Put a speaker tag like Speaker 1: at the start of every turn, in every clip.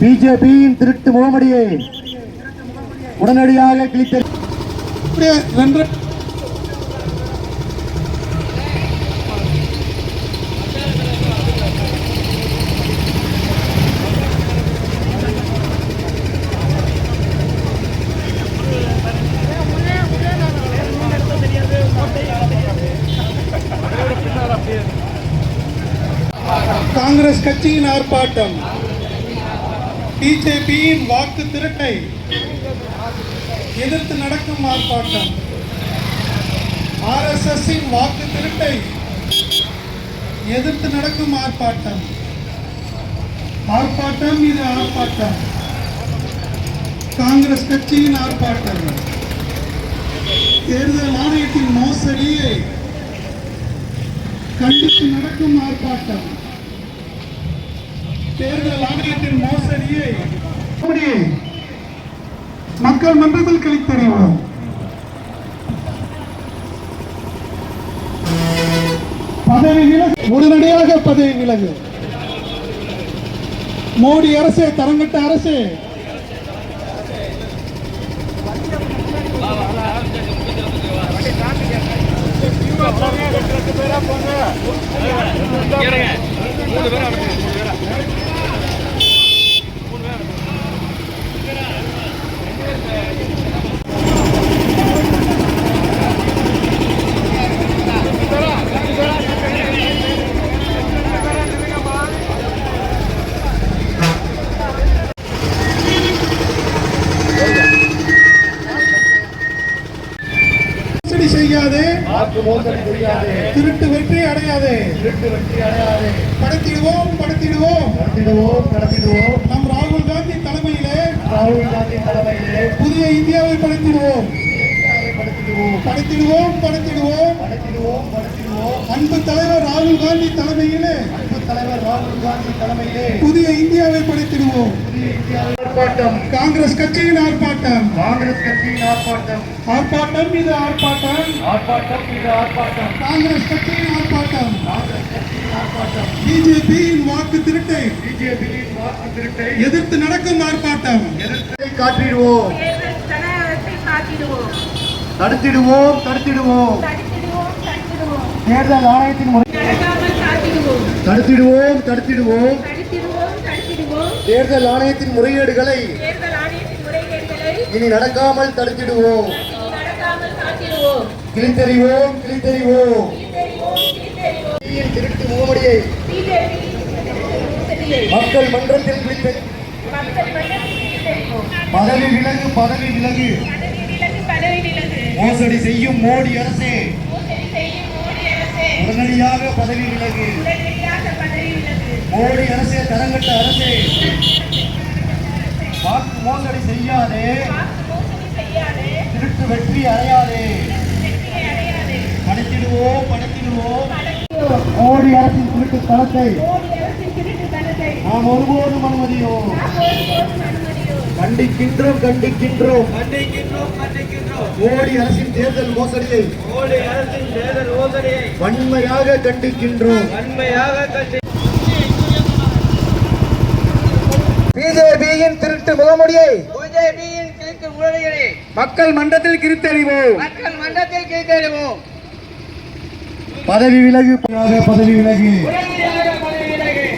Speaker 1: பிஜேபியின் திருட்டு முகமடியை உடனடியாக கிழித்த
Speaker 2: காங்கிரஸ் கட்சியின் ஆர்ப்பாட்டம். பிஜேபியின் வாக்கு திருட்டை எதிர்த்து நடக்கும் ஆர்ப்பாட்டம். ஆர்எஸ்எஸ்ஸின் வாக்கு திருட்டை எதிர்த்து நடக்கும் ஆர்ப்பாட்டம். ஆர்ப்பாட்டம் இது ஆர்ப்பாட்டம். காங்கிரஸ் கட்சியின் ஆர்ப்பாட்டம். தேர்தல் ஆணையத்தின் மோசடியை கண்டித்து நடக்கும் ஆர்ப்பாட்டம். தேர்தல் ஆணையத்தின் மோசடியை மக்கள் மன்றத்தில் கழித்தறிவோம். பதவி விலகு. உடனடியாக பதவி விலகு. மோடி அரசே தரங்கட்ட பேரா போங்க செய்யாதே
Speaker 1: வாக்கு மோசடி செய்யாதே
Speaker 2: திருட்டு வெற்றி அடையாதே. படைத்திடுவோம் படைத்திடுவோம்.
Speaker 1: நடத்திடுவோம்
Speaker 2: நம் ராகுல் காந்தி தலைமையிலே
Speaker 1: ராகுல் காந்தி தலைமையிலே
Speaker 2: புதிய இந்தியாவை படைத்திடுவோம்.
Speaker 1: படுத்திடுவோம்.
Speaker 2: படைத்திடுவோம் படைத்திடுவோம்.
Speaker 1: படுத்திடுவோம் படுத்திடுவோம்.
Speaker 2: அன்பு தலைவர் ராகுல் காந்தி தலைமையிலே
Speaker 1: அன்பு தலைவர் ராகுல் காந்தி தலைமையிலே
Speaker 2: புதிய இந்தியாவை படைத்திடுவோம்.
Speaker 1: புதிய இந்தியாவில் ஆர்ப்பாட்டம்.
Speaker 2: காங்கிரஸ் கட்சியின் ஆர்ப்பாட்டம்.
Speaker 1: காங்கிரஸ் கட்சியின் ஆர்ப்பாட்டம்.
Speaker 2: ஆர்ப்பாட்டம் இது ஆர்ப்பாட்டம்.
Speaker 1: ஆர்ப்பாட்டம் இது ஆர்ப்பாட்டம்.
Speaker 2: காங்கிரஸ் கட்சியின் ஆர்ப்பாட்டம்.
Speaker 1: காங்கிரஸ் கட்சியின் ஆர்ப்பாட்டம்.
Speaker 2: பிஜேபியின் வாக்கு திருட்டை.
Speaker 1: பிஜேபியின் வாக்கு திருட்டை.
Speaker 2: எதிர்த்து நடக்கும் ஆர்ப்பாட்டம்.
Speaker 1: எதிர்ப்பதை காட்டிடுவோம். தடுத்திடுவோம் தடுத்திடுவோம்.
Speaker 3: தடுத்திடுவோம் தடுத்திடுவோம்.
Speaker 1: தேர்தல் ஆணையத்தின் முறை தடுத்திடுவோம் தடுத்திடுவோம். தேர்தல் ஆணையத்தின்
Speaker 3: முறையீடுகளை
Speaker 1: இனி நடக்காமல் தடுத்திடுவோம். கிழித்தறிவோம் கிழித்தறிவோம். திருட்டு முகமடியை மக்கள் மன்றத்தில்
Speaker 3: குறித்த
Speaker 1: பதவி விலகு பதவி விலகு. மோசடி செய்யும் மோடி அரசே. உடனடியாக பதவி விலகு. மோடி அரசே தரங்கட்ட அரசே. வாக்கு மோசடி செய்யாதே. திருட்டு வெற்றி அடையாதே. படைத்திடுவோம் படைத்திடுவோம். மோடி அரசின் திருட்டு தளத்தை நாம் ஒருபோதும் அனுமதியோம். கண்டிக்கின்றோம் கண்டிக்கின்றோம்.
Speaker 4: கண்டிக்கின்றோம் கண்டிக்கின்றோம்.
Speaker 1: மோடி அரசின் தேர்தல் மோசடியை.
Speaker 4: மோடி அரசின் தேர்தல் மோசடியை.
Speaker 1: வன்மையாக கண்டிக்கின்றோம்.
Speaker 4: வன்மையாக கண்டி
Speaker 1: பிஜேபியின் திருட்டு முகமுடியை
Speaker 2: மக்கள் மன்றத்தில் கிருத்தறிவோம்
Speaker 1: பதவி விலகு பதவி விலகு.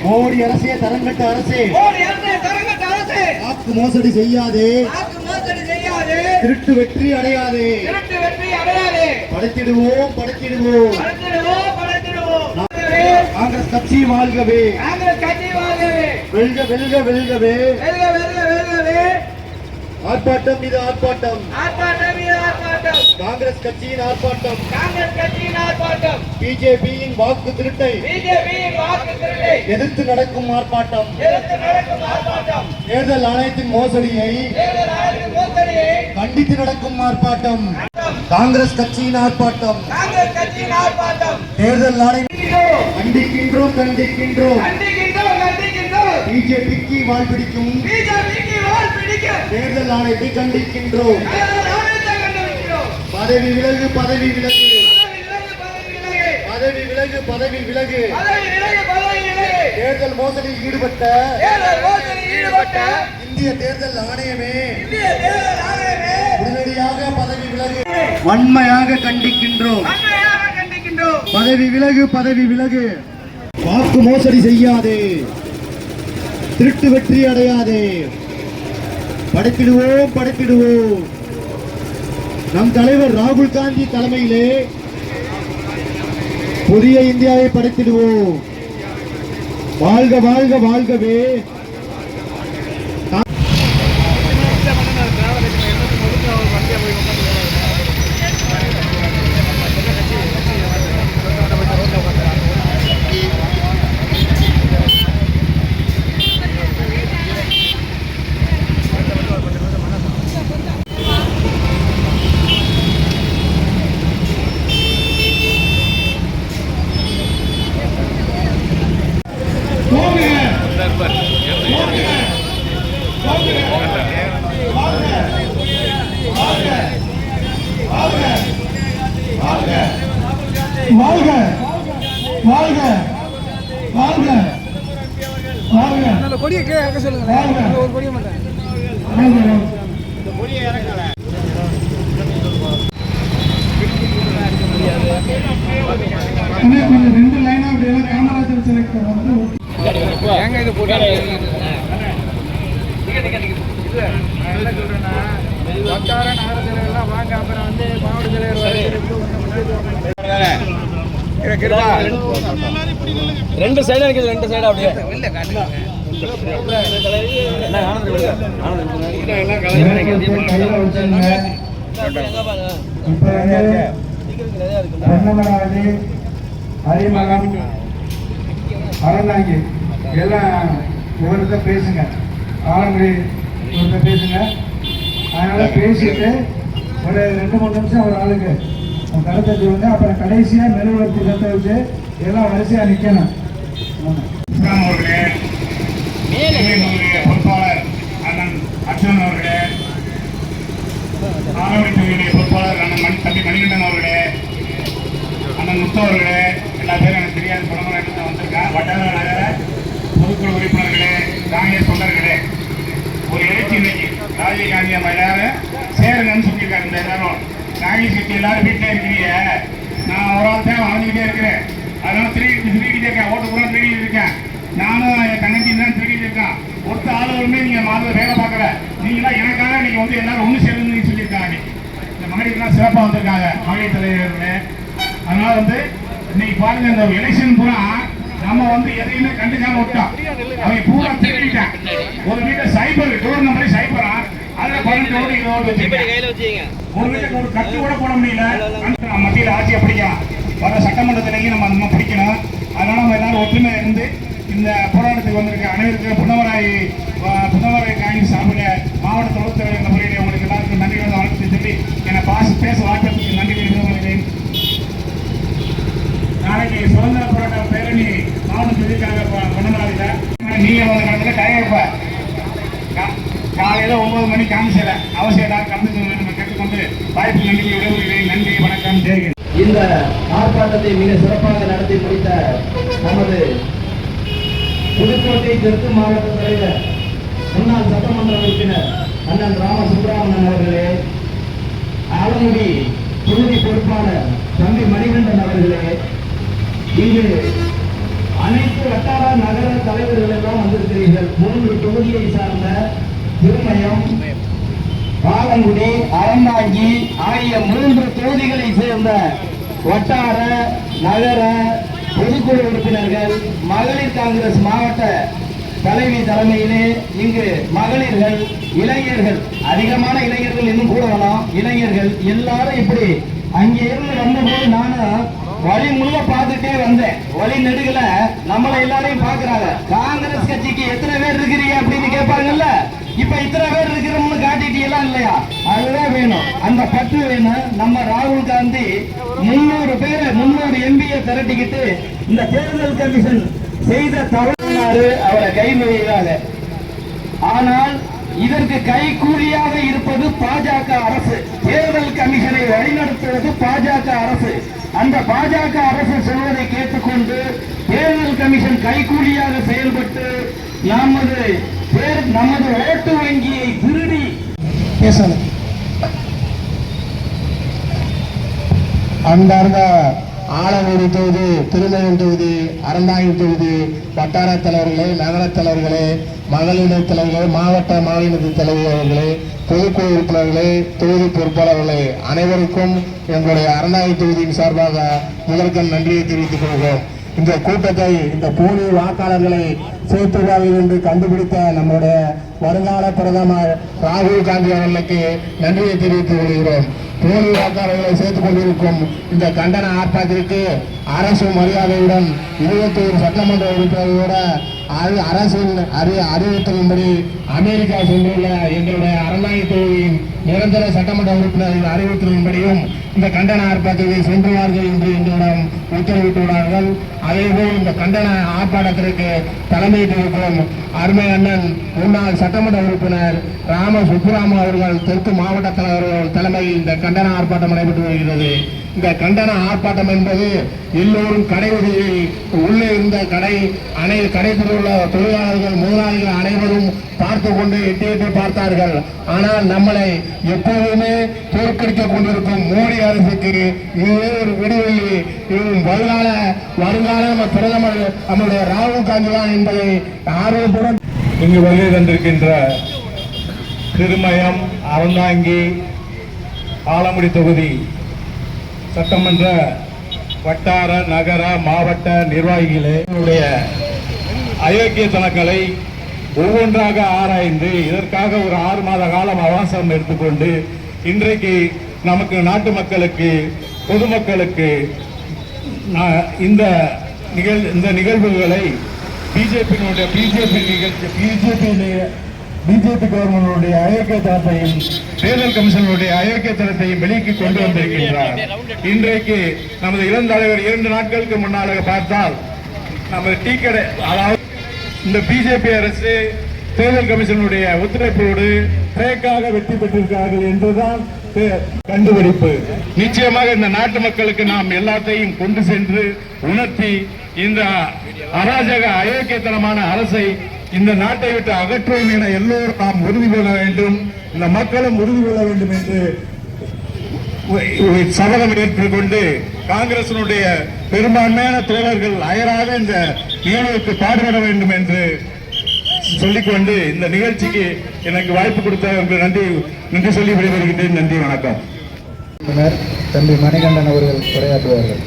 Speaker 1: மோடி அரசே தரங்கட்ட அரசே. வாக்கு மோசடி செய்யாதே. திருட்டு வெற்றி அடையாதே. படைத்திடுவோம் படைத்திடுவோம். காங்கிரஸ் கட்சி வாழ்கவே.
Speaker 4: காங்கிரஸ்
Speaker 1: வெல்க வெல்க வெல்கவே.
Speaker 4: வெல்க வெல்க வெல்கவே.
Speaker 1: ஆர்ப்பாட்டம் இது ஆர்ப்பாட்டம்.
Speaker 4: ஆர்ப்பாட்டம் இது ஆர்ப்பாட்டம்.
Speaker 1: காங்கிரஸ் கட்சியின் ஆர்ப்பாட்டம்.
Speaker 4: காங்கிரஸ் கட்சியின் ஆர்ப்பாட்டம்.
Speaker 1: பிஜேபியின் வாக்கு திருட்டை.
Speaker 4: பிஜேபியின் வாக்கு திருட்டை.
Speaker 1: எதிர்த்து நடக்கும் ஆர்ப்பாட்டம்.
Speaker 4: எதிர்த்து நடக்கும் ஆர்ப்பாட்டம்.
Speaker 1: தேர்தல் ஆணையத்தின் மோசடியை
Speaker 4: தேர்தல் ஆணைய மோசடியை
Speaker 1: கண்டித்து நடக்கும் ஆர்ப்பாட்டம். காங்கிரஸ் கட்சியின் ஆர்ப்பாட்டம்.
Speaker 4: காங்கிரஸ் கட்சியின் ஆர்ப்பாட்டம்.
Speaker 1: தேர்தல் ஆணையம் கண்டிக்கின்றோம். கண்டிக்கின்றோம்.
Speaker 4: கண்டிக்கின்றோம்.
Speaker 1: பிஜேபிக்கு வாழ் பிடிக்கும் தேர்தல் ஆணையத்தை கண்டிக்கின்றோம். பதவி விலகு பதவி விலகு.
Speaker 4: பதவி விலகு பதவி விலகு.
Speaker 1: தேர்தல் மோசடியில் ஈடுபட்ட இந்திய தேர்தல் ஆணையமே உடனடியாக பதவி விலகு. வன்மையாக கண்டிக்கின்றோம். பதவி விலகு பதவி விலகு. வாக்கு மோசடி செய்யாதே. திருட்டு வெற்றி அடையாதே. படைத்திடுவோம் படைத்திடுவோம் நம் தலைவர் ராகுல் காந்தி தலைமையிலே புதிய இந்தியாவை படைத்திடுவோம். வாழ்க வாழ்க வாழ்கவே.
Speaker 5: வாழ்க. வாழ்க. வாழ்க. வாழ்க.
Speaker 6: அந்த கொடியை இறக்க சொல்லுங்க.
Speaker 5: வாழ்க.
Speaker 6: ஒரு கொடியை
Speaker 5: அண்ணே, கொஞ்சம் ரெண்டு லைனா அப்படி எல்லாம் காமராஜர் சிலைக்கு வந்து
Speaker 6: ஏங்க இது போட்டு நகர தலைவர்லாம் வாங்க. அப்புறம் வந்து மாவட்ட தலைவர்
Speaker 4: ரெண்டு சைடா இருக்குது ரெண்டு சைடா அப்படியே
Speaker 5: ஹரிமகம் அறந்தாங்கி எல்லாம் ஒவ்வொருத்தர் பேசுங்க ஆளுங்கை ஒருத்தர் பேசுங்க அதனால பேசிட்டு ஒரு ரெண்டு மூணு நிமிஷம் ஒரு ஆளுக்கு கருத்தை சொல்லுங்க அப்புறம் கடைசியா மெழுகுவர்த்தி கருத்தை வச்சு எல்லாம் வரிசையா நிக்கணும். ஆமா.
Speaker 7: இஸ்லாம் அவர்களே பொறுப்பாளர் அண்ணன் அர்ஜுனன் அவர்களே தொகுதியுடைய பொறுப்பாளர் அண்ணன் மணி தம்பி மணிகண்டன் அவர்களே அண்ணன் முத்து அவர்களே எல்லா பேரும் எனக்கு தெரியாத எடுத்து வந்திருக்கேன் வட்டார நகர பொதுக்குழு உறுப்பினர்களே காங்கிரஸ் தொண்டர்களே ஒரு எழுச்சி இன்னைக்கு. ராஜீவ் காந்தி நம்ம எல்லாரும் சேருங்கன்னு சொல்லியிருக்காரு இந்த எல்லாரும் காங்கிரஸ் கட்சி எல்லாரும் வீட்டில் இருக்கிறீங்க. நான் ஒரு ஆள் தேவை அலைஞ்சிக்கிட்டே இருக்கிறேன். அதனால திருடி திருடிட்டு இருக்கேன். ஓட்டு கூட திருடிட்டு இருக்கேன். நானும் என் தங்கச்சி தான் திருடிட்டு இருக்கேன் ஒருத்த ஆளுமே நீங்கள் மாதிரி வேலை பார்க்கல. நீங்களாம் எனக்காக நீங்கள் வந்து எல்லாரும் ஒன்று சேருங்கன்னு சொல்லியிருக்காங்க. இந்த மகளிர்லாம் சிறப்பாக வந்திருக்காங்க மகளிர் தலைவர்களே. அதனால் வந்து இன்னைக்கு பாருங்க இந்த எலெக்ஷன் பூரா நம்ம வந்து எதையுமே கண்டுக்காம விட்டோம். அவங்க பூரா திருடிட்டான். ஒரு வீட்டை சைபர் டோர் நம்பரே சைபரா அதுல இருபது ஒரு வீட்டுக்கு ஒரு கட்டு கூட போட முடியல. மத்தியில் ஆட்சியை பிடிக்கலாம் வர சட்டமன்றத்திலேயும் நம்ம நம்ம பிடிக்கணும். அதனால நம்ம எல்லாரும் ஒற்றுமை இருந்து இந்த போராட்டத்துக்கு வந்திருக்க அனைவருக்கும் புனவராய் புனவராய் காங்கிரஸ் சார்பில் மாவட்ட தலைவர் என்ற முறையில் உங்களுக்கு எல்லாருக்கும் நன்றி வந்து வணக்கத்தை சொல்லி என்னை பாச பேச வாய்ப்பதற்கு நன்றி விரும்புகிறேன் நாளைக்கு சுதந்திர போராட்ட பேரணி மாவட்ட சொல்லியிருக்காங்க புனவராயில் நீங்க வந்து கடத்துல டைம் கா- காலையில் ஒன்பது மணி காமிச்சல. அவசிய கலந்து நம்ம கேட்டுக்கொண்டு வாய்ப்பு நன்றி விடைபெறுகிறேன். நன்றி வணக்கம்.
Speaker 8: இந்த ஆர்ப்பாட்டத்தை மிக சிறப்பாக நடத்தி முடித்த நமது புதுக்கோட்டை தெற்கு மாவட்ட தலைவர் முன்னாள் சட்டமன்ற உறுப்பினர் அண்ணன் ராம சுப்பிரமணன் அவர்களே ஆலங்குடி தொகுதி பொறுப்பாளர் தம்பி மணிகண்டன் அவர்களே இங்கு அனைத்து வட்டார நகர தலைவர்கள் எல்லாம் வந்திருக்கிறீர்கள். மூன்று தொகுதியை சார்ந்த திருமயம் பாலங்குடி அறந்தாங்கி ஆகிய மூன்று தொகுதிகளை சேர்ந்த வட்டார நகர பொதுக்குழு உறுப்பினர்கள் மகளிர் காங்கிரஸ் மாவட்ட தலைவி தலைமையிலே இங்கு மகளிர்கள் இளைஞர்கள் அதிகமான இளைஞர்கள் இன்னும் கூட வரலாம் இளைஞர்கள் எல்லாரும் இப்படி அங்கே இருந்து வந்தபோது நானும் வழி முழுவ பார்த்துட்டே வந்தேன். வழி நெடுகல நம்மள எல்லாரையும் பாக்குறாங்க காங்கிரஸ் கட்சிக்கு எத்தனை பேர் இருக்கிறீங்க அப்படின்னு கேட்பாங்கல்ல? எல்லாம் இல்லையா? அதுதான் வேணும். அந்த பற்று வேணும். நம்ம ராகுல் காந்தி முன்னூறு பேரை முன்னூறு எம்பியை திரட்டிக்கிட்டு இந்த தேர்தல் கமிஷன் செய்த தவறு அவரை கைமொழிகிறாங்க ஆனால் இதற்கு கைகூலியாக இருப்பது பாஜக அரசு. தேர்தல் கமிஷனை வழிநடத்துவது பாஜக அரசு. அந்த பாஜக அரசு சொல்வதை கேட்டுக்கொண்டு தேர்தல் கமிஷன் கைகூலியாக செயல்பட்டு நமது
Speaker 5: நமது ஓட்டு வங்கியை திருடி
Speaker 9: பேசணும் அன்பார்ந்த ஆலங்குடி தொகுதி திருமயம் தொகுதி அறந்தாங்கி தொகுதி வட்டார தலைவர்களே நகர தலைவர்களே மகளிர் தலைவர்களே மாவட்ட மகளிர் தலைவர்களே பொதுக்குழு உறுப்பினர்களே தொகுதி பொறுப்பாளர்களே அனைவருக்கும் எங்களுடைய அறந்தாங்கி தொகுதியின் சார்பாக முதற்கண் நன்றியை தெரிவித்துக் கொள்கிறோம். இந்த கூட்டத்தை இந்த போலி வாக்காளர்களை சேர்த்துள்ளார்கள் என்று கண்டுபிடித்த நம்முடைய வருங்கால பிரதமர் ராகுல் காந்தி அவர்களுக்கு நன்றியை தெரிவித்துக் கொள்கிறோம். போலி வாக்காளர்களை சேர்த்துக் கொண்டிருக்கும் இந்த கண்டன ஆர்ப்பாட்டத்திற்கு அரசு மரியாதையுடன் இருபத்தோரு சட்டமன்ற உறுப்பினர்களோட அரசின் அறி அறிவித்தலின்படி அமெரிக்கா சென்றுள்ள எங்களுடைய அறந்தாங்கி தொகுதியின் நிரந்தர சட்டமன்ற உறுப்பினர்கள் அறிவித்தலின்படியும் இந்த கண்டன ஆர்ப்பாட்டத்தை சென்றுவார்கள் என்று எங்களிடம் உத்தரவிட்டுள்ளார்கள் அதேபோல் இந்த கண்டன ஆர்ப்பாட்டத்திற்கு தலைமையேற்றிருக்கும் அருமை அண்ணன் முன்னாள் சட்டமன்ற உறுப்பினர் ராம சுப்புராம அவர்கள் தெற்கு மாவட்ட தலைவர் தலைமையில் இந்த கண்டன ஆர்ப்பாட்டம் நடைபெற்று வருகிறது. இந்த கண்டன ஆர்ப்பாட்டம் என்பது எல்லோரும் கடை உதவி உள்ளே இருந்த கடை அனை கடைத்தில் உள்ள தொழிலாளர்கள் முதலாளிகள் அனைவரும் பார்த்து கொண்டு எட்டி எட்டி பார்த்தார்கள். ஆனால் நம்மளை எப்போதுமே தோற்கடிக்க கொண்டிருக்கும் மோடி அரசுக்கு இதுவே ஒரு விடுவெளி இது வருங்கால வருங்கால நம்ம பிரதமர் நம்முடைய ராகுல் காந்தி தான் என்பதை ஆர்வத்துடன்
Speaker 5: இங்கு வருகை தந்திருக்கின்ற திருமயம் அறந்தாங்கி ஆலங்குடி தொகுதி. சட்டமன்ற வட்டார நகர மாவட்ட நிர்வாகிகளே அயோக்கிய அயோக்கியத்தனங்களை ஒவ்வொன்றாக ஆராய்ந்து இதற்காக ஒரு ஆறு மாத காலம் அவகாசம் எடுத்துக்கொண்டு இன்றைக்கு நமக்கு நாட்டு மக்களுக்கு பொதுமக்களுக்கு இந்த நிகழ் இந்த நிகழ்வுகளை பிஜேபியினுடைய பிஜேபி நிகழ்ச்சி பிஜேபி பிஜேபி கவர்மெண்டுடைய அயோக்கியத்தனத்தையும் தேர்தல் கமிஷனுடைய அயோக்கியத்தனத்தையும் வெளிக்கு கொண்டு வந்திருக்கின்றார். இன்றைக்கு நமது இளந்தலைவர் இரண்டு நாட்களுக்கு முன்னால பார்த்தால் நமது டீ கடை அதாவது இந்த பிஜேபி அரசு தேர்தல் கமிஷனுடைய ஒத்துழைப்போடு பிரேக்காக வெற்றி பெற்றிருக்கிறார்கள் என்றுதான் கண்டுபிடிப்பு. நிச்சயமாக இந்த நாட்டு மக்களுக்கு நாம் எல்லாத்தையும் கொண்டு சென்று உணர்த்தி இந்த அராஜக அயோக்கியத்தனமான அரசை இந்த நாட்டை விட்டு அகற்றுவோம் என எல்லோரும் நாம் உறுதி கொள்ள வேண்டும். இந்த மக்களும் உறுதி கொள்ள வேண்டும் என்று சபதம் ஏற்றுக்கொண்டு காங்கிரசினுடைய பெரும்பான்மையான தோழர்கள் அயராக இந்த நிகழ்வுக்கு பாடுபட வேண்டும் என்று சொல்லிக்கொண்டு இந்த நிகழ்ச்சிக்கு எனக்கு வாய்ப்பு கொடுத்த நன்றி நன்றி சொல்லி விடைபெறுகின்றேன். நன்றி வணக்கம்.
Speaker 9: தம்பி மணிகண்டன் அவர்கள் உரையாற்றுவார்கள்.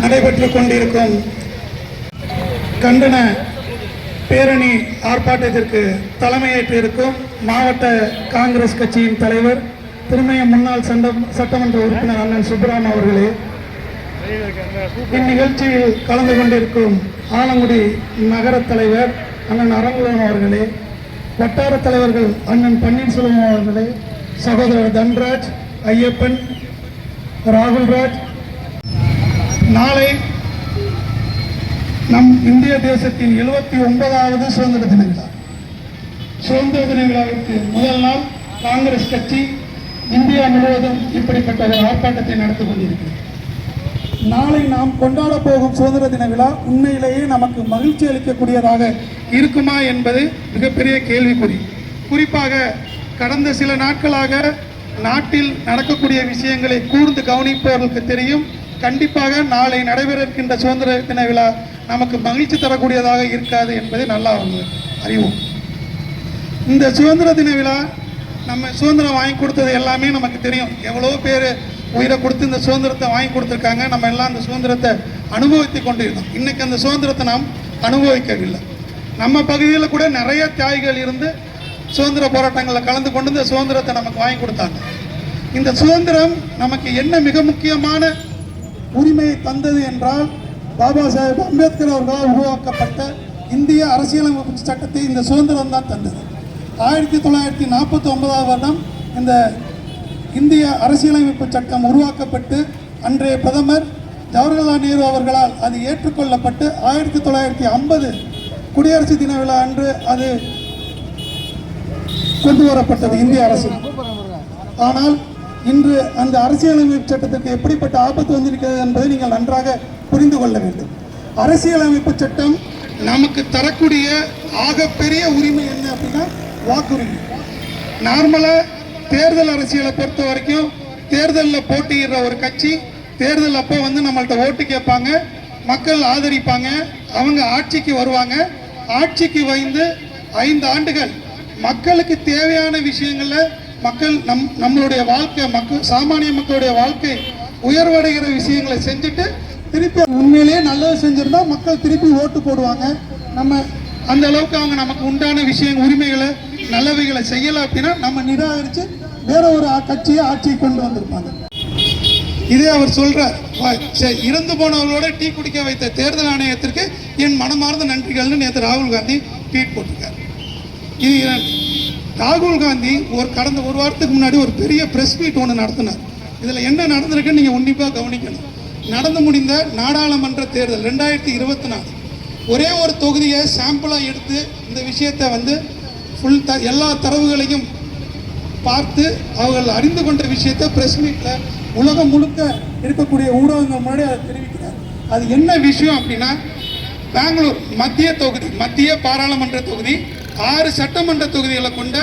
Speaker 2: நடைபெற்றுக் கொண்டிருக்கும் கண்டன பேரணி ஆர்ப்பாட்டத்திற்கு தலைமையேற்றிருக்கும் மாவட்ட காங்கிரஸ் கட்சியின் தலைவர் திருமய முன்னாள் சண்ட சட்டமன்ற உறுப்பினர் அண்ணன் சுப்ராம் அவர்களே. இந்நிகழ்ச்சியில் கலந்து கொண்டிருக்கும் ஆலங்குடி நகர தலைவர் அண்ணன் அரங்குலம் அவர்களே வட்டார தலைவர்கள் அண்ணன் பன்னீர்செல்வம் அவர்களே சகோதரர் தன்ராஜ் ஐயப்பன் ராகுல்ராஜ் நாளை நம் இந்திய தேசத்தின் எழுபத்தி ஒன்பதாவது சுதந்திர தின விழா. சுதந்திர தின விழாவிற்கு முதல் நாள் காங்கிரஸ் கட்சி இந்தியா முழுவதும் இப்படிப்பட்ட ஒரு ஆர்ப்பாட்டத்தை நடத்தி கொண்டிருக்கிறது. நாளை நாம் கொண்டாட போகும் சுதந்திர தின விழா உண்மையிலேயே நமக்கு மகிழ்ச்சி அளிக்கக்கூடியதாக இருக்குமா என்பது மிகப்பெரிய கேள்விக்குறி. குறிப்பாக கடந்த சில நாட்களாக நாட்டில் நடக்கக்கூடிய விஷயங்களை கூர்ந்து கவனிப்பவர்களுக்கு தெரியும். கண்டிப்பாக நாளை நடைபெற இருக்கின்ற சுதந்திர தின விழா நமக்கு மகிழ்ச்சி தரக்கூடியதாக இருக்காது என்பதை நல்லா அவங்க அறிவோம். இந்த சுதந்திர தின விழா நம்ம சுதந்திரம் வாங்கி கொடுத்தது எல்லாமே நமக்கு தெரியும். எவ்வளோ பேர் உயிரை கொடுத்து இந்த சுதந்திரத்தை வாங்கி கொடுத்துருக்காங்க. நம்ம எல்லாம் அந்த சுதந்திரத்தை அனுபவித்து கொண்டிருந்தோம். இன்னைக்கு அந்த சுதந்திரத்தை நாம் அனுபவிக்கவில்லை. நம்ம பகுதியில் கூட நிறைய தியாகிகள் இருந்து சுதந்திர போராட்டங்களில் கலந்து கொண்டு இந்த சுதந்திரத்தை நமக்கு வாங்கி கொடுத்தாங்க. இந்த சுதந்திரம் நமக்கு என்ன மிக முக்கியமான உரிமையை தந்தது என்றால் பாபா சாஹேப் அம்பேத்கர் அவர்களால் உருவாக்கப்பட்ட இந்திய அரசியலமைப்பு சட்டத்தை இந்த சுதந்திரம் தான் தந்தது. ஆயிரத்தி தொள்ளாயிரத்தி நாற்பத்தி ஒன்பதாவது வருடம் இந்த இந்திய அரசியலமைப்பு சட்டம் உருவாக்கப்பட்டு அன்றைய பிரதமர் ஜவஹர்லால் நேரு அவர்களால் அது ஏற்றுக்கொள்ளப்பட்டு ஆயிரத்தி தொள்ளாயிரத்தி ஐம்பது குடியரசு தின விழா அன்று அது கொண்டு வரப்பட்டது இந்திய அரசு ஆனால் இன்று அந்த அரசியலமைப்பு சட்டத்திற்கு எப்படிப்பட்ட ஆபத்து வந்திருக்கிறது என்பதை நீங்கள் நன்றாக புரிந்து கொள்ள வேண்டும். அரசியலமைப்பு சட்டம் நமக்கு தரக்கூடிய ஆகப்பெரிய உரிமை என்ன அப்படின்னா வாக்குரிமை நார்மலாக தேர்தல் அரசியலை பொறுத்த வரைக்கும் தேர்தலில் போட்டியிடுற ஒரு கட்சி தேர்தல் அப்போ வந்து நம்மள்ட்ட ஓட்டு கேட்பாங்க மக்கள் ஆதரிப்பாங்க அவங்க ஆட்சிக்கு வருவாங்க. ஆட்சிக்கு வந்து ஐந்து ஆண்டுகள் மக்களுக்கு தேவையான விஷயங்களில் மக்கள் நம் நம்மளுடைய வாழ்க்கை மக்கள் சாமானிய மக்களுடைய வாழ்க்கை உயர்வடைகிற விஷயங்களை செஞ்சுட்டு திருப்பி உண்மையிலேயே நல்லது செஞ்சிருந்தா மக்கள் திருப்பி ஓட்டு போடுவாங்க. நம்ம அந்த அளவுக்கு அவங்க நமக்கு உண்டான விஷயம் உரிமைகளை நல்லவைகளை செய்யலை அப்படின்னா நம்ம நிராகரித்து வேற ஒரு கட்சியை ஆட்சியை கொண்டு வந்திருப்பாங்க. இதே அவர் சொல்கிறார் சரி, இறந்து போனவர்களோட டீ குடிக்க வைத்த தேர்தல் ஆணையத்திற்கு என் மனமார்ந்த நன்றிகள்னு நேற்று ராகுல் காந்தி ட்வீட் போட்டிருக்கார். இது இரண்டு. ராகுல் காந்தி ஒரு கடந்த ஒரு வாரத்துக்கு முன்னாடி ஒரு பெரிய பிரஸ் மீட் ஒன்று நடத்தினார். இதில் என்ன நடந்திருக்குன்னு நீங்கள் உன்னிப்பாக கவனிக்கணும். நடந்து முடிந்த நாடாளுமன்ற தேர்தல் ரெண்டாயிரத்தி இருபத்தி நாலு. ஒரே ஒரு தொகுதியை சாம்பிளாக எடுத்து இந்த விஷயத்தை வந்து ஃபுல் த எல்லா தரவுகளையும் பார்த்து அவர்கள் அறிந்து கொண்ட விஷயத்தை பிரஸ் மீட்டில் உலகம் முழுக்க இருக்கக்கூடிய ஊடகங்கள் முன்னாடி அதை தெரிவிக்கிறார். அது என்ன விஷயம் அப்படின்னா பெங்களூர் மத்திய தொகுதி மத்திய பாராளுமன்ற தொகுதி ஆறு சட்டமன்ற தொகுதிகளை கொண்ட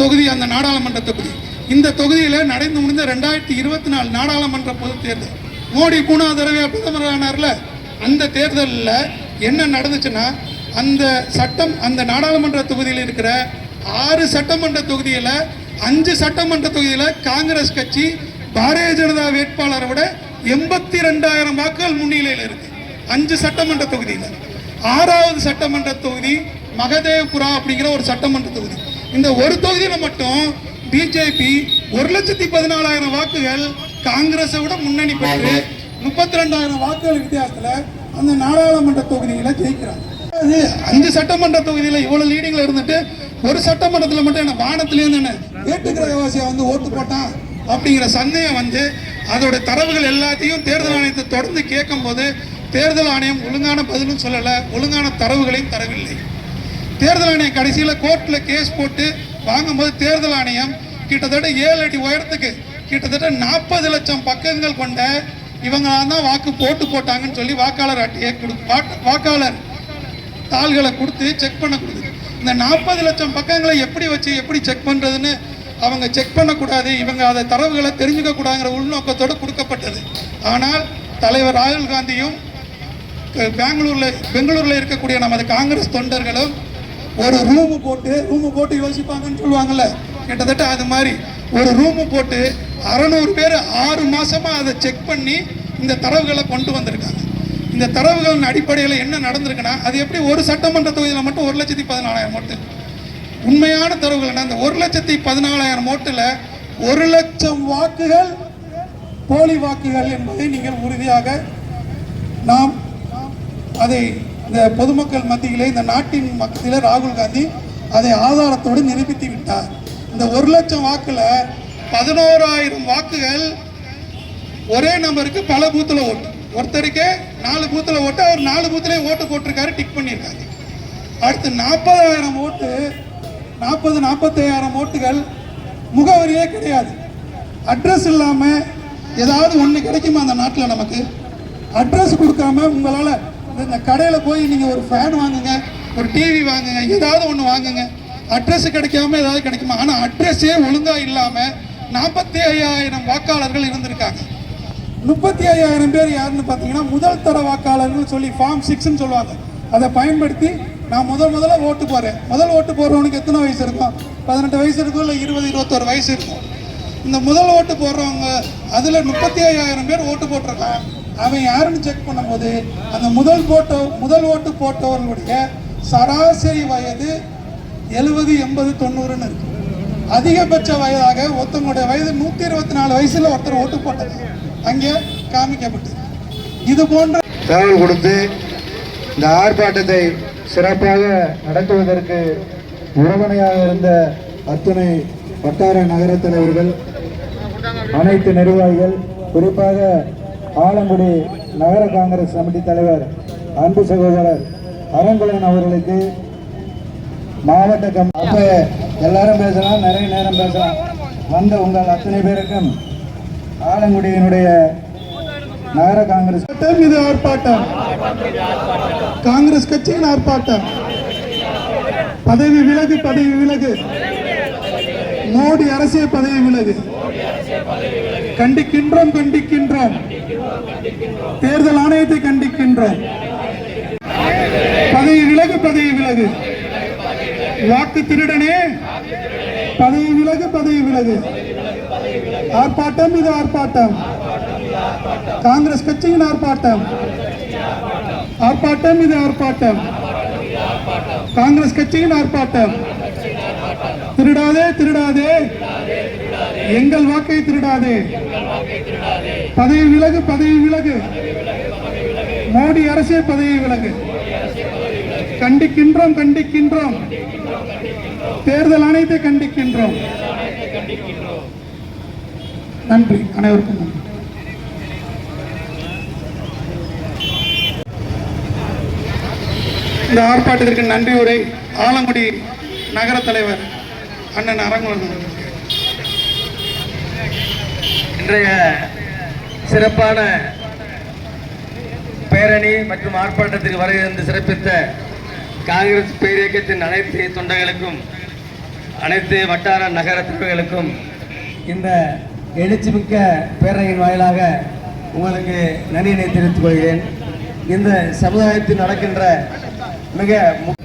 Speaker 2: தொகுதி அந்த நாடாளுமன்ற தொகுதி. இந்த தொகுதியில் நடந்து முடிந்த ரெண்டாயிரத்தி இருபத்தி நாலு நாடாளுமன்ற பொதுத் தேர்தல். மோடி மூணாவது தடவையாக பிரதமர் ஆனார்ல அந்த தேர்தலில் என்ன நடந்துச்சுன்னா அந்த சட்டம் அந்த நாடாளுமன்ற தொகுதியில் இருக்கிற ஆறு சட்டமன்ற தொகுதியில் அஞ்சு சட்டமன்ற தொகுதியில் காங்கிரஸ் கட்சி பாரதிய ஜனதா வேட்பாளரை விட எண்பத்தி ரெண்டாயிரம் வாக்குகள் முன்னிலையில் இருக்குது அஞ்சு சட்டமன்ற தொகுதியில் ஆறாவது சட்டமன்ற தொகுதி மகதேவ்புரா அப்படிங்கிற ஒரு சட்டமன்ற தொகுதி. இந்த ஒரு தொகுதியில் மட்டும் பிஜேபி ஒரு லட்சத்தி பதினாலாயிரம் வாக்குகள் காங்கிரஸை விட முன்னணி பெற்று முப்பத்தி ரெண்டாயிரம் வாக்குகள் வித்தியாசத்தில் அந்த நாடாளுமன்ற தொகுதியில் ஜெயிக்கிறாங்க. அது அஞ்சு சட்டமன்ற தொகுதியில் இவ்வளவு லீடிங்ல இருந்துட்டு ஒரு சட்டமன்றத்தில் மட்டும் என்ன வானத்திலேருந்து என்ன ஏட்டுக்கிரகவாசியை வந்து ஓட்டு போட்டான் அப்படிங்கிற சந்தேகம் வந்து அதோட தரவுகள் எல்லாத்தையும் தேர்தல் ஆணையத்தை தொடர்ந்து கேட்கும் போது தேர்தல் ஆணையம் ஒழுங்கான பதிலும் சொல்லலை ஒழுங்கான தரவுகளையும் தரவில்லை. தேர்தல் ஆணையம் கடைசியில் கோர்ட்டில் கேஸ் போட்டு வாங்கும்போது தேர்தல் ஆணையம் கிட்டத்தட்ட ஏழு அடி உயரத்துக்கு கிட்டத்தட்ட நாற்பது லட்சம் பக்கங்கள் கொண்ட இவங்களாம் தான் வாக்கு போட்டு போட்டாங்கன்னு சொல்லி வாக்காளர் அட்டையை கொடு வாக்காளர் தாள்களை கொடுத்து செக் பண்ண கொடுக்குது. இந்த நாற்பது லட்சம் பக்கங்களை எப்படி வச்சு எப்படி செக் பண்ணுறதுன்னு அவங்க செக் பண்ணக்கூடாது இவங்க அதை தரவுகளை தெரிஞ்சுக்க கூடாதுங்கிற உள்நோக்கத்தோடு கொடுக்கப்பட்டது. ஆனால் தலைவர் ராகுல் காந்தியும் பெங்களூர்ல பெங்களூர்ல இருக்கக்கூடிய நமது காங்கிரஸ் தொண்டர்களும் ஒரு ரூமு போட்டு ரூமு போட்டு யோசிப்பாங்கன்னு சொல்லுவாங்கல்ல. கிட்டத்தட்ட அது மாதிரி. ஒரு ரூமு போட்டு அறநூறு பேர் ஆறு மாசமா அதை செக் பண்ணி இந்த தரவுகளை கொண்டு வந்திருக்காங்க. இந்த தரவுகளின் அடிப்படையில் என்ன நடந்திருக்குன்னா அது எப்படி ஒரு சட்டமன்ற தொகுதியில் மட்டும் ஒரு லட்சத்தி பதினாலாயிரம் ஓட்டு. உண்மையான தரவுகள் என்ன அந்த ஒரு லட்சத்தி பதினாலாயிரம் ஓட்டுல ஒரு லட்சம் வாக்குகள் போலி வாக்குகள் என்பதை நீங்கள் உறுதியாக நாம் அதை இந்த பொதுமக்கள் மத்தியிலே இந்த நாட்டின் மத்தியில் ராகுல் காந்தி அதை ஆதாரத்தோடு நிரூபித்து விட்டார். இந்த ஒரு லட்சம் வாக்குல பதினோராயிரம் வாக்குகள் ஒரே நம்பருக்கு பல பூத்தில் ஓட்டு. ஒருத்தருக்கே நாலு பூத்தில் ஓட்டு அவர் நாலு பூத்திலே ஓட்டு போட்டிருக்காரு டிக் பண்ணியிருக்காரு. அடுத்து நாற்பதாயிரம் ஓட்டு நாற்பது நாற்பத்தையாயிரம் ஓட்டுகள் முகவரியே கிடையாது. அட்ரஸ் இல்லாமல் ஏதாவது ஒன்று கிடைக்குமா அந்த நாட்டில் நமக்கு? அட்ரஸ் கொடுக்காம உங்களால் இந்த கடையில் போய் நீங்கள் ஒரு ஃபேன் வாங்குங்க ஒரு டிவி வாங்குங்க ஏதாவது ஒன்று வாங்குங்க. அட்ரஸ் கிடைக்காம ஏதாவது கிடைக்குமா? ஆனால் அட்ரஸே ஒழுங்காக இல்லாமல் நாற்பத்தி ஐயாயிரம் வாக்காளர்கள் இருந்திருக்காங்க. முப்பத்தி ஐயாயிரம் பேர் யாருன்னு பார்த்தீங்கன்னா முதல் தர வாக்காளர்கள் சொல்லி ஃபார்ம் சிக்ஸ்னு சொல்லுவாங்க. அதை பயன்படுத்தி நான் முதல் முதல்ல ஓட்டு போகிறேன் முதல் ஓட்டு போடுறவனுக்கு எத்தனை வயசு இருக்கும்? பதினெட்டு வயசு இருக்கும் இல்லை இருபது இருபத்தொரு வயசு இருக்கும். இந்த முதல் ஓட்டு போடுறவங்க அதில் முப்பத்தி ஐயாயிரம் பேர் ஓட்டு போட்டிருக்காங்க அவன் யாருன்னு செக் பண்ணும்போது அந்த முதல் போட்டோ முதல் ஓட்டு போட்டவர்களுடைய சராசரி வயது எழுபது எண்பது தொண்ணூறுன்னு இருக்கு. அதிகபட்ச வயதாக ஒருத்தவங்களுடைய வயது நூற்றி இருபத்தி நாலு வயசுல ஒருத்தர் ஓட்டு போட்டது. அங்கே காமிக்கப்பட்டது. இது போன்ற
Speaker 10: தகவல் கொடுத்து இந்த ஆர்ப்பாட்டத்தை சிறப்பாக நடத்துவதற்கு உறுதுணையாக இருந்த அத்துணை வட்டார நகர தலைவர்கள் அனைத்து நிர்வாகிகள் குறிப்பாக ஆலங்குடி நகர காங்கிரஸ் கமிட்டி தலைவர் அன்பு சகோதரர் அறங்குலன் அவர்களுக்கு மாவட்ட கம் அப்போ எல்லாரும் பேசலாம் நிறைய நேரம் பேசலாம். வந்த உங்கள் அத்தனை பேருக்கும் ஆலங்குடியினுடைய நகர காங்கிரஸ்
Speaker 2: இது ஆர்ப்பாட்டம். காங்கிரஸ் கட்சியின் ஆர்ப்பாட்டம். பதவி விலகு பதவி விலகு. மோடி அரசே பதவி விலகு. கண்டிக்கின்றோம் கண்டிக்கின்றோம். தேர்தல் ஆணையத்தை கண்டிக்கின்றோம் பதவி விலகு பதவி விலகு. வாக்கு திருடனே பதவி விலகு பதவி விலகு. ஆர்ப்பாட்டம் இது ஆர்ப்பாட்டம். காங்கிரஸ் கட்சியின் ஆர்ப்பாட்டம். ஆர்ப்பாட்டம் இது ஆர்ப்பாட்டம். காங்கிரஸ் கட்சியின் ஆர்ப்பாட்டம். திருடாதே திருடாதே. எங்கள் வாக்கை திருடாதே. பதவி விலகு பதவி விலகு. மோடி அரசே பதவி விலகு. கண்டிக்கின்றோம் கண்டிக்கின்றோம். தேர்தல் ஆணையத்தை கண்டிக்கின்றோம். நன்றி. அனைவருக்கும் நன்றி. இந்த ஆர்ப்பாட்டத்திற்கு நன்றி உரை ஆலங்குடி நகர தலைவர் அண்ணன் அரங்குளன்
Speaker 4: இன்றைய சிறப்பான பேரணி மற்றும் ஆர்ப்பாட்டத்திற்கு வருகிறது சிறப்பித்த காங்கிரஸ் பேரியக்கத்தின் அனைத்து தொண்டர்களுக்கும் அனைத்து வட்டார நகர தலைவர்களுக்கும் இந்த எழுச்சிமிக்க பேரணியின் வாயிலாக உங்களுக்கு நன்றியினை தெரிவித்துக் கொள்கிறேன். இந்த சமுதாயத்தில் நடக்கின்ற மிக முக்கிய